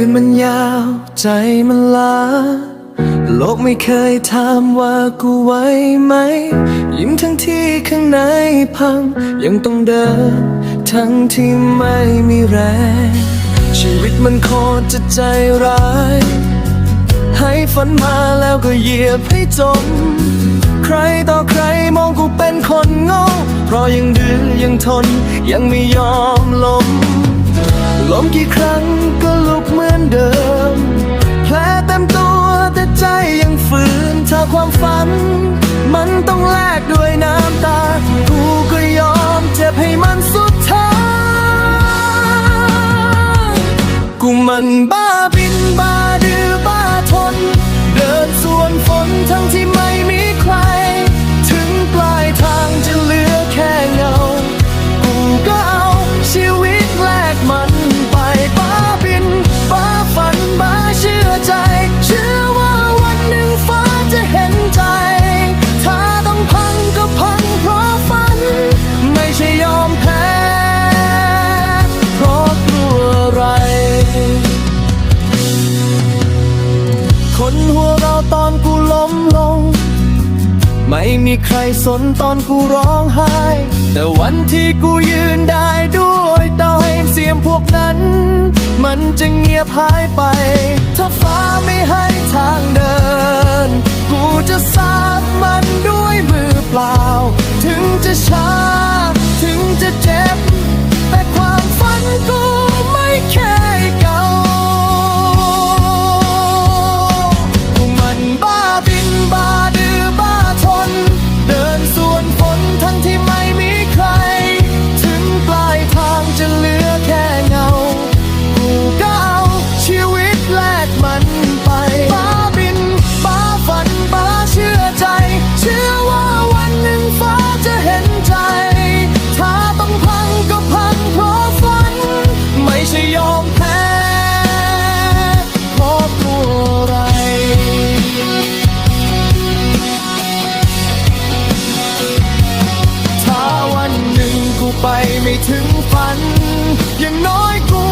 คืนมันยาวใจมันล้า โลกไม่เคยถามว่ากูไหวไหม ยิ้มทั้งที่ข้างในพัง ยังต้องเดิน ทั้งที่ไม่มีแรง ชีวิตมันโคตรจะใจร้าย ให้ฝันมาแล้วก็เหยียบให้จม ใครต่อใครมองกูเป็นคนโง่เพราะยังดื้อยังทนยังไม่ยอมล้มล้มกี่ครั้งก็ เดิม แผลเต็มตัวแต่ใจยังฝืนถ้าความฝัน มันต้องแลกด้วยน้ำตา กูก็ยอมเจ็บให้มันสุดท้ายกูมันบ้าบินบ้าดื้อ คนหัวเราตอนกูล้มลง ไม่มีใครสนตอนกูร้องไห้ แต่วันที่กูยืนได้ด้วยเตาให้เสียงพวกนั้น มันจะเงียบหายไป ถ้าฟ้าไม่ให้ทางเดิน กูจะสาดมันด้วยมือเปล่า ถึงจะช้า ไปไม่ถึงฝันยังน้อยกู